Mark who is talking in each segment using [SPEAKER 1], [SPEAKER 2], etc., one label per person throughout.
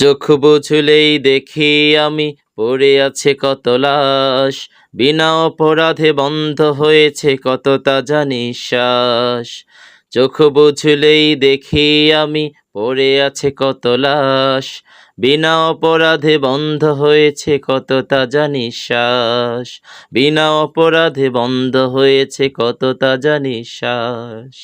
[SPEAKER 1] চোখ বুঝলেই দেখি আমি পড়ে আছে কত লাশ। বিনা অপরাধে বন্ধ হয়েছে কত তাজা নিঃশ্বাস চোখ বুঝলেই দেখি আমি পড়ে আছে কত লাশ। বিনা অপরাধে বন্ধ হয়েছে কত তাজা নিঃশ্বাস বিনা অপরাধে বন্ধ হয়েছে কত তাজা নিঃশ্বাস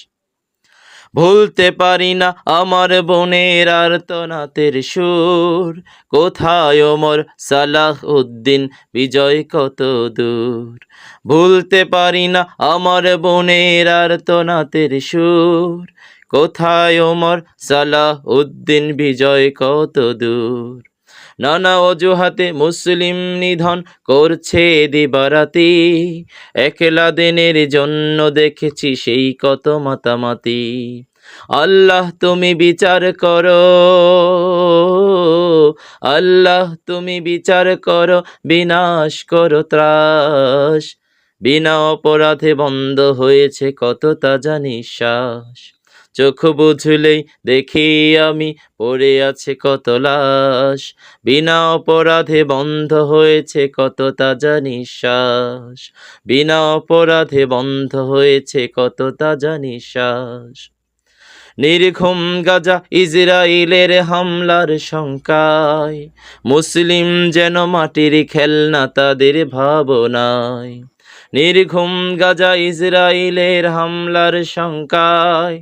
[SPEAKER 1] ভুলতে পারি না আমার বোনের আর তনাতের সুর। কোথায় ওমর সালাহ উদ্দিন বিজয় কত দূর? ভুলতে পারি না আমার বোনের আর তনাতের সুর। কোথায় ওমর সালাহ উদ্দিন বিজয় কত দূর? নানা অজুহাতে মুসলিম নিধন করছে দিবারাতি। একলা দিনের জন্য দেখেছি সেই কত মাতামাতি। আল্লাহ তুমি বিচার করো, আল্লাহ তুমি বিচার করো, বিনাশ করো ত্রাস। বিনা অপরাধে বন্ধ হয়েছে কত তাজা নিঃশ্বাস চোখ বুঝলেই দেখি আমি পড়ে আছে কত লাশ। বিনা অপরাধে বন্ধ হয়েছে কত তাজা নিঃশ্বাস। বিনা অপরাধে বন্ধ হয়েছে কত তাজা নিঃশ্বাস। নির্ঘুম গাজা ইসরায়েলের হামলার শঙ্কায়, মুসলিম যেন মাটির খেলনা তাদের ভাবনায়। নির্ঘুম গাজা ইসরায়েলের হামলার শঙ্কায়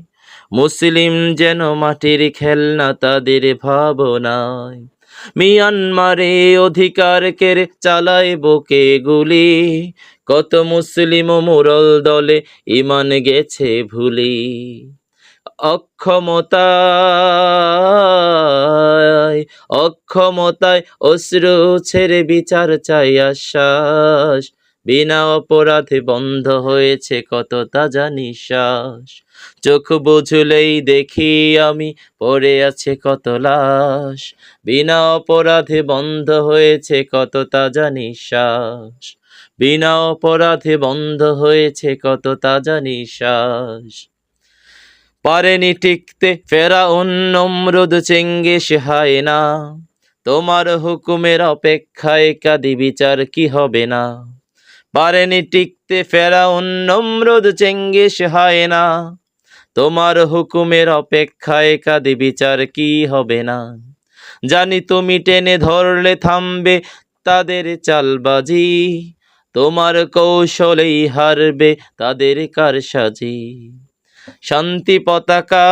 [SPEAKER 1] মুসলিম যেন মাটির খেলনা তাদের ভাবনায়। মিয়ানমারে অধিকার কেড়ে চালায় বুকে গুলি। কত মুসলিম মুরল দলে ইমান গেছে ভুলি। অক্ষমতায় অক্ষমতায় অশ্রু ছেড়ে বিচার চাই আশ্বাস। বিনা অপরাধে বন্ধ হয়েছে কত তাজা নিঃশ্বাস চোখ বুঝলেই দেখি আমি পড়ে আছে কত লাশ। বিনা অপরাধে বন্ধ হয়েছে কত তাজা নিঃশ্বাস বিনা অপরাধে বন্ধ হয়েছে কত তাজা নিঃশ্বাস পারেনি টিকতে ফেরা নমরুদ চেঙ্গিস হায় না। তোমার হুকুমের অপেক্ষায় কাদি বিচার কি হবে না? পারেনি টিকতে ফেরা নমরুদ চেঙ্গিস হায় না। তোমার হুকুমের অপেক্ষায় কাদি বিচার কি হবে না? জানি তুমি টেনে ধরলে থামবে তাদের চালবাজি, তোমার কৌশলেই হারবে তাদের কারসাজি। শান্তি পতাকা